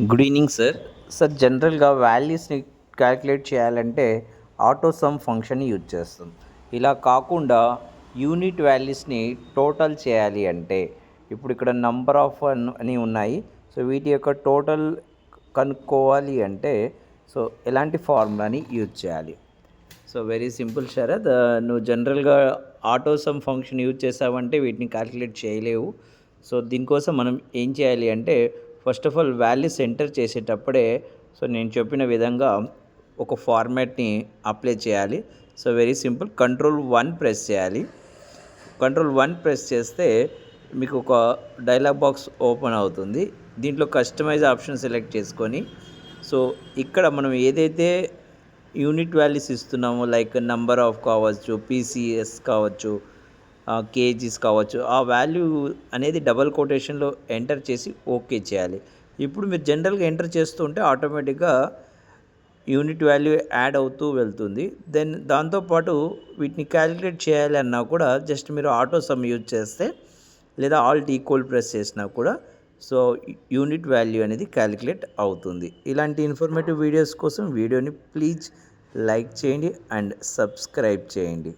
Good evening sir sir జనరల్గా వాల్యూస్ని calculate చేయాలంటే ఆటో సమ్ ఫంక్షన్ యూజ్ చేస్తాం. ఇలా కాకుండా యూనిట్ వాల్యూస్ని టోటల్ చేయాలి అంటే ఇప్పుడు ఇక్కడ నంబర్ ఆఫ్ అని ఉన్నాయి. సో వీటి యొక్క టోటల్ కనుక్కోవాలి అంటే సో ఎలాంటి ఫార్ములాని యూజ్ చేయాలి? సో వెరీ సింపుల్ శరద్ నువ్వు జనరల్గా ఆటో సమ్ ఫంక్షన్ యూజ్ చేసావంటే వీటిని క్యాలిక్యులేట్ చేయలేవు. సో దీనికోసం మనం ఏం చేయాలి అంటే first of all values enter చేసేటప్పుడే సో నేను చెప్పిన విధంగా ఒక ఫార్మాట్ని అప్లై చేయాలి. So very simple control one press చేయాలి. కంట్రోల్ వన్ ప్రెస్ చేస్తే మీకు ఒక డైలాగ్ బాక్స్ ఓపెన్ అవుతుంది. దీంట్లో కస్టమైజ్ ఆప్షన్ సెలెక్ట్ చేసుకొని సో ఇక్కడ మనం ఏదైతే యూనిట్ వాల్యూస్ ఇస్తున్నామో లైక్ నంబర్ ఆఫ్ కావచ్చు పీసీఎస్ కావచ్చు కేజీస్ కావచ్చు ఆ వాల్యూ అనేది డబల్ కొటేషన్లో ఎంటర్ చేసి ఓకే చేయాలి. ఇప్పుడు మీరు జనరల్గా ఎంటర్ చేస్తుంటే ఆటోమేటిక్గా యూనిట్ వాల్యూ యాడ్ అవుతూ వెళ్తుంది. దెన్ దాంతోపాటు వీటిని క్యాలిక్యులేట్ చేయాలి అన్నా కూడా జస్ట్ మీరు ఆటో సమ్ యూజ్ చేస్తే లేదా ఆల్ట్ ఈక్వల్ ప్రెస్ చేసినా కూడా సో యూనిట్ వాల్యూ అనేది క్యాలిక్యులేట్ అవుతుంది. ఇలాంటి ఇన్ఫర్మేటివ్ వీడియోస్ కోసం వీడియోని ప్లీజ్ లైక్ చేయండి అండ్ సబ్స్క్రైబ్ చేయండి.